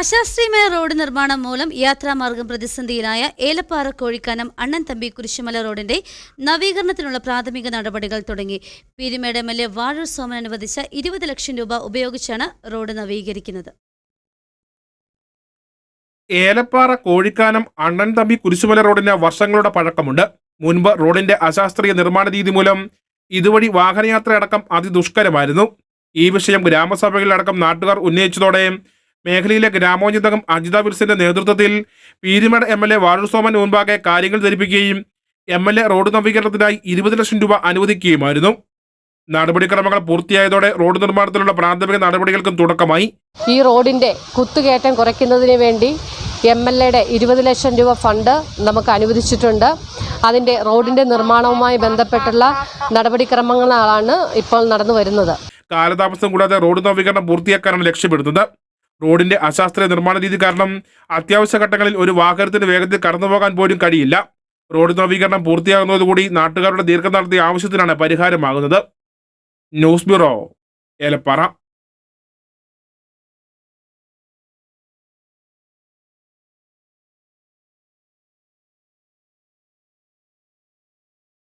അശാസ്ത്രീയമായ റോഡ് നിർമ്മാണം മൂലം യാത്രാമാർഗം പ്രതിസന്ധിയിലായ ഏലപ്പാറ കോഴിക്കാനം അണ്ണൻ തമ്പി കുരിശുമല റോഡിന്റെ നവീകരണത്തിനുള്ള പ്രാഥമിക നടപടികൾ തുടങ്ങി. Peermade M L A Vazhoor Soman അനുവദിച്ച ഇരുപത് ലക്ഷം രൂപ ഉപയോഗിച്ചാണ് റോഡ് നവീകരിക്കുന്നത്. ഏലപ്പാറ കോഴിക്കാനം അണ്ണൻ തമ്പി കുരിശുമല റോഡിന് വർഷങ്ങളുടെ പഴക്കമുണ്ട്. മുൻപ് റോഡിന്റെ അശാസ്ത്രീയ നിർമ്മാണ രീതി മൂലം ഇതുവഴി വാഹനയാത്രയടക്കം അതിദുഷ്കരമായിരുന്നു. ഈ വിഷയം ഗ്രാമസഭകളിലടക്കം നാട്ടുകാർ ഉന്നയിച്ചതോടെ മേഖലയിലെ ഗ്രാമോചിതകം അജിത വിൽസിന്റെ നേതൃത്വത്തിൽ Peerumedu M L A Vazhoor Soman മുൻപാകെ കാര്യങ്ങൾ ധരിപ്പിക്കുകയും എം എൽ എ റോഡ് നവീകരണത്തിനായി ഇരുപത് ലക്ഷം രൂപ അനുവദിക്കുകയുമായിരുന്നു. നടപടിക്രമങ്ങൾ പൂർത്തിയായതോടെ റോഡ് നിർമ്മാണത്തിലുള്ള പ്രാഥമിക നടപടികൾക്കും തുടക്കമായി. ഈ റോഡിന്റെ കുത്തുകയറ്റം കുറയ്ക്കുന്നതിന് വേണ്ടി എം എൽ എയുടെ ഇരുപത് ലക്ഷം രൂപ ഫണ്ട് നമുക്ക് അനുവദിച്ചിട്ടുണ്ട്. അതിന്റെ റോഡിന്റെ നിർമ്മാണവുമായി ബന്ധപ്പെട്ടുള്ള നടപടിക്രമങ്ങളാണ് ഇപ്പോൾ നടന്നു വരുന്നത്. കാലതാമസം കൂടാതെ റോഡ് നവീകരണം പൂർത്തിയാക്കാനാണ് ലക്ഷ്യമിടുന്നത്. റോഡിന്റെ അശാസ്ത്രീയ നിർമ്മാണ രീതി കാരണം അത്യാവശ്യ ഘട്ടങ്ങളിൽ ഒരു വാഹനത്തിന്റെ വേഗത്തിൽ കടന്നുപോകാൻ പോലും കഴിയില്ല. റോഡ് നവീകരണം പൂർത്തിയാകുന്നതോടുകൂടി നാട്ടുകാരുടെ ദീർഘനാളത്തെ ആവശ്യത്തിനാണ് പരിഹാരമാകുന്നത്. News bureau Elappara.